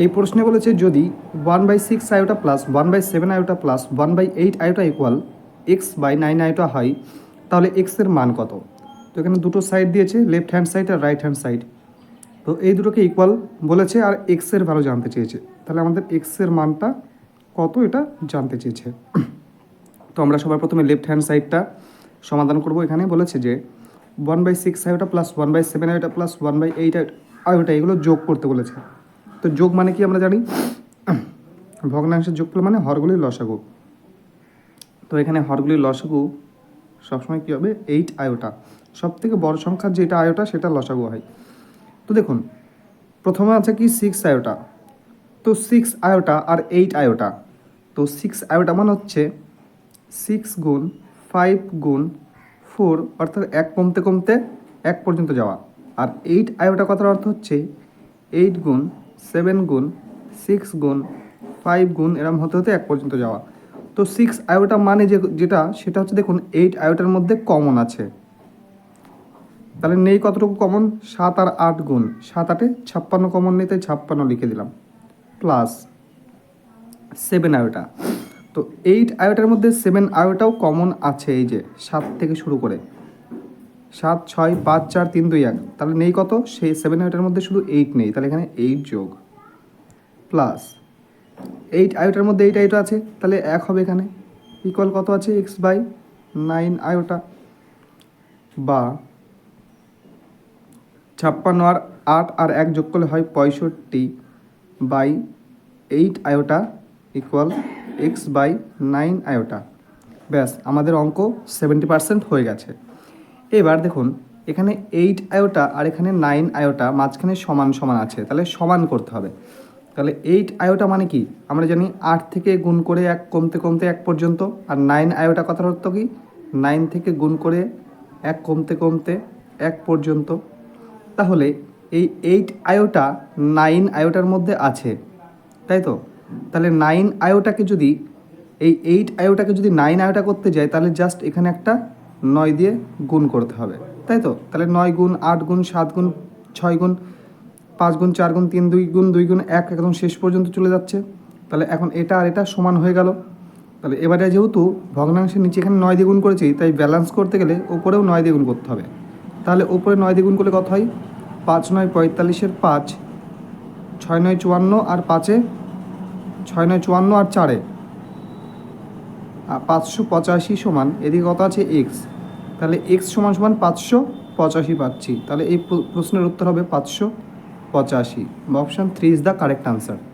এই প্রশ্নে বলেছে যদি one by six iota plus one by seven iota plus one by eight iota equal x by nine iota হয়, তাহলে এক্সের মান কত? তো এখানে দুটো সাইড দিয়েছে লেফট হ্যান্ড সাইড আর রাইট হ্যান্ড সাইড তো এই দুটোকে ইকুয়াল বলেছে আর এক্সের ভ্যালু জানতে চেয়েছে। তাহলে আমাদের এক্সের মানটা কত এটা জানতে চেয়েছে। তো আমরা সবার প্রথমে লেফট হ্যান্ড সাইডটা সমাধান করব। এখানে বলেছে যে one by six iota plus one by seven iota plus one by eight iota এগুলো যোগ করতে বলেছে। তো যোগ মানে কি আমরা জানি? ভগ্নাংশের যোগফল মানে হরগুলির লসাগু। তো এখানে হরগুলির লসাগু সবসময় কী হবে? এইট আয়োটা সব থেকে বড় সংখ্যার যেটা আয়োটা সেটা লসাগু হয়। তো দেখুন, প্রথমে আছে কি সিক্স আয়োটা তো সিক্স আয়োটা আর এইট আয়োটা তো সিক্স আয়োটা মানে হচ্ছে সিক্স গুণ ফাইভ গুণ ফোর অর্থাৎ এক কমতে কমতে এক পর্যন্ত যাওয়া। আর এইট আয়োটা কথার অর্থ হচ্ছে এইট গুণ সেভেন গুণ, সিক্স গুণ, ফাইভ গুণ, এরম হতে হতে এক পর্যন্ত যাওয়া। তো সিক্স আয়োটা মানে যে, যেটা, সেটা হচ্ছে দেখুন, এইট আয়োটার মধ্যে কমন আছে। তাহলে নেই কতটুকু কমন? সাত আর আট গুণ। সাত আটে ছাপ্পান্ন কমন নেই তাই ছাপ্পান্ন লিখে দিলাম। Plus seven iota. তো এইট আয়োটার মধ্যে সেভেন আয়োটাও কমন আছে, এই যে, সাত থেকে শুরু করে। সাত, ছয়, পাঁচ, চার, তিন, দুই, এক। তাহলে নেই কত? সেই সেভেন আয়োটার মধ্যে শুধু এইট নেই। তাহলে এখানে এইট যোগ প্লাস এইট আয়োটার মধ্যে এইট আয়োটা আছে। তাহলে এক হবে এখানে। ইকুয়াল কত আছে? এক্স বাই নাইন আয়োটা বা ছাপ্পান্ন আর আট আর এক যোগ করলে হয় পঁয়ষট্টি by eight iota equal x by nine iota ব্যাস, আমাদের অঙ্ক সেভেন্টি পার্সেন্ট হয়ে গেছে। এবার দেখুন, এখানে এইট আয়োটা আর এখানে নাইন আয়োটা মাঝখানে সমান সমান আছে, তাহলে সমান করতে হবে। তাহলে এইট আয়োটা মানে কি? আমরা জানি আট থেকে গুণ করে এক, কমতে কমতে এক পর্যন্ত, আর নাইন আয়োটা কথার অর্থ কি? নাইন থেকে গুণ করে এক, কমতে কমতে এক পর্যন্ত। তাহলে এই এইট আয়োটা নাইন আয়োটার মধ্যে আছে, তাই তো? তাহলে নাইন আয়োটাকে যদি, এই এইট আয়োটাকে যদি নাইন আয়োটা করতে যায় তাহলে জাস্ট এখানে একটা নয় দিয়ে গুণ করতে হবে, তাই তো? তাহলে নয় গুণ আট গুণ সাত গুণ ছয় গুণ পাঁচ গুণ চার গুণ তিন দুই গুণ দুই গুণ এক একদম শেষ পর্যন্ত চলে যাচ্ছে। তাহলে এখন এটা আর এটা সমান হয়ে গেল। তাহলে এবারে যেহেতু ভগ্নাংশের নিচে এখানে নয় দ্বিগুণ করেছি, তাই ব্যালেন্স করতে গেলে ওপরেও নয় দ্বিগুণ করতে হবে। তাহলে ওপরে নয় দ্বিগুণ করলে কত হয়? পাঁচ নয় পঁয়তাল্লিশের পাঁচ, ছয় নয় চুয়ান্ন আর পাঁচে, ছয় নয় চুয়ান্ন আর চারে। পাঁচশো পঁচাশি সমান, এদিকে কত আছে? এক্স তাহলে এক্স সমান সমান পাঁচশো পঁচাশি পাচ্ছি। তাহলে এই প্রশ্নের উত্তর হবে পাঁচশো পঁচাশি। Option three is the correct answer